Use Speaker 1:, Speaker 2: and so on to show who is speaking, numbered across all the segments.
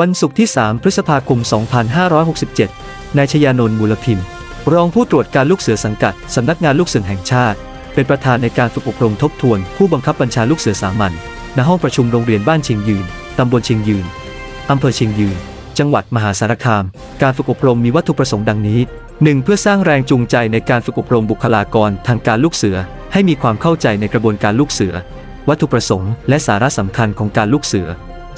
Speaker 1: วันศุกร์ที่ 3 พฤษภาคม 2567 นายชยานนท์มูลพิมพ์ รองผู้ตรวจการลูกเสือสังกัด สำนักงานลูกเสือแห่งชาติ เป็นประธานในการฝึกอบรมทบทวน ผู้บังคับบัญชาลูกเสือสามัญ ณ ห้องประชุมโรงเรียนบ้านเชียงยืน ตำบลเชียงยืน อำเภอเชียงยืน จังหวัดมหาสารคาม การฝึกอบรมมีวัตถุประสงค์ดังนี้ 1. เพื่อสร้างแรงจูงใจในการฝึกอบรมบุคลากรทางการลูกเสือ ให้มีความเข้าใจในกระบวนการลูกเสือ วัตถุประสงค์ และสาระสำคัญของการลูกเสือ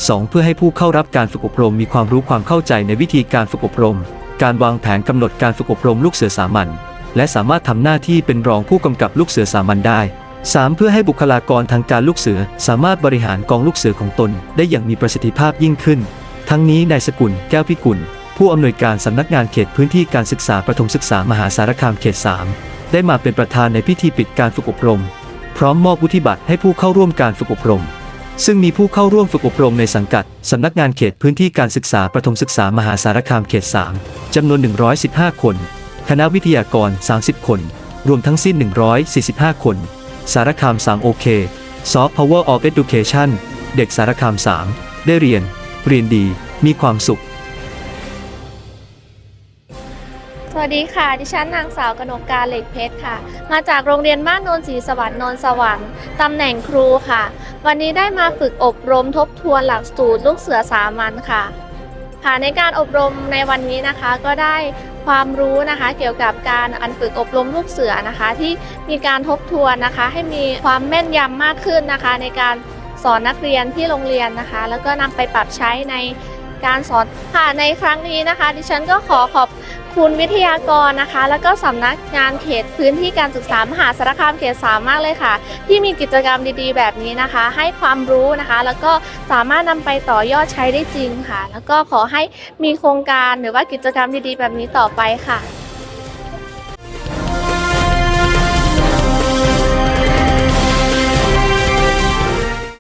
Speaker 1: 2. เพื่อให้ผู้เข้ารับการฝึกอบรมมีความรู้ความเข้าใจในวิธีการฝึกอบรม การวางแผนกำหนดการฝึกอบรมลูกเสือสามัญและสามารถทำหน้าที่เป็นรองผู้กำกับลูกเสือสามัญได้ 3. เพื่อให้บุคลากรทางการลูกเสือสามารถบริหารกองลูกเสือของตน ได้อย่างมีประสิทธิภาพยิ่งขึ้น ทั้งนี้นายสกุลแก้วพิกุล ผู้อำนวยการสำนักงานเขตพื้นที่การศึกษาประถมศึกษามหาสารคามเขต 3 ได้มาเป็นประธานในพิธีปิดการฝึกอบรม พร้อมมอบวุฒิบัตรให้ผู้เข้าร่วมการฝึกอบรม ซึ่งมีผู้เข้าร่วมฝึกอบรมในสังกัด สำนักงานเขตพื้นที่การศึกษาประถมศึกษามหาสารคามเขต 3 จำนวน 115 คน คณะวิทยากร 30 คน รวมทั้งสิ้น 145 คน สารคาม3โอเค Soft Power of Education เด็กสารคาม 3 ได้เรียน เรียนดี มีความสุข
Speaker 2: สวัสดีค่ะ ดิฉันนางสาวกนกการเหล็กเพชรค่ะ มาจากโรงเรียนบ้านโนนศรีสวรรค์นนท์สวรรค์ตำแหน่งครูค่ะ วันนี้ได้มาฝึกอบรมทบทวนหลักสูตรลูกเสือสามัญค่ะ ค่ะในการอบรมในวันนี้นะคะก็ได้ความรู้นะคะ เกี่ยวกับการอันฝึกอบรมลูกเสือนะคะ ที่มีการทบทวนนะคะ ให้มีความแม่นยำมากขึ้นนะคะ ในการสอนนักเรียนที่โรงเรียนนะคะ แล้วก็นำไปปรับใช้ใน การสอนค่ะในครั้งนี้นะคะ ดิฉันก็ขอขอบคุณวิทยากรนะคะ แล้วก็สำนักงานเขตพื้นที่การศึกษามหาสารคามเขตสามมากเลยค่ะ ที่มีกิจกรรมดีๆ แบบนี้นะคะ ให้ความรู้นะคะ แล้วก็สามารถนำไปต่อยอดใช้ได้จริงค่ะ แล้วก็ขอให้มีโครงการหรือว่ากิจกรรมดีๆ แบบนี้ต่อไปค่ะ